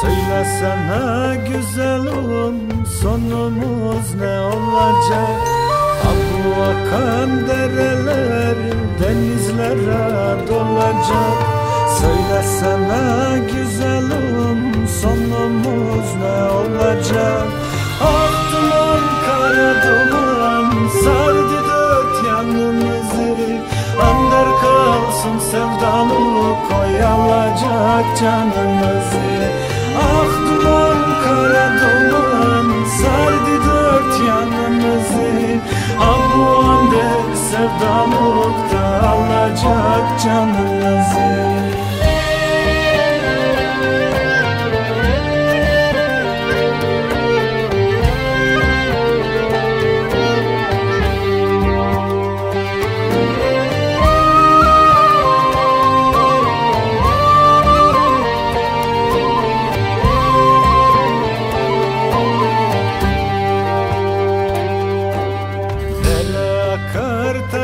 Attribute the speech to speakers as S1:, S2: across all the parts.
S1: Söylesene güzelim sonumuz ne olacak? Abu akan dereler denizlere dolacak. Söylesene güzelim sonumuz ne olacak? Ah duman kara duman sardı dört yanımızı Ander kalsın sevdalık oyalacak canımızı Ah kara duman sardı dört yanımızı. Ah bu sevdalık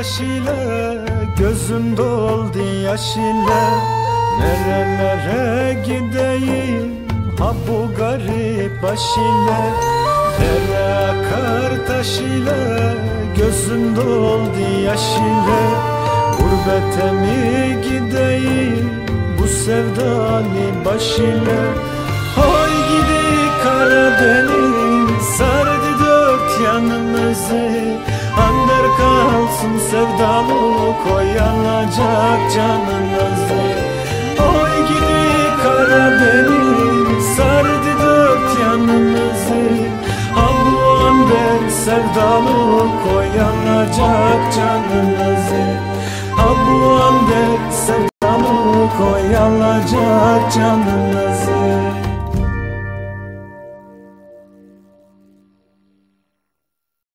S1: taş ile Gözüm doldu yaş ile Nerelere gideyim Ha bu garip baş ile Dere akar taş ile Gözüm doldu yaş ile Gurbete mi gideyim Bu sevdalı baş ile Hoy gidi Karadeniz Sardı dört yanımızı kalsın sevdalık oyanacak canınızı Oy gidi Karadeniz sardı dört yanımızı. Abu Ander sevdalık oyanacak canınızı Abu Ander sevdalık oyanacak canınızı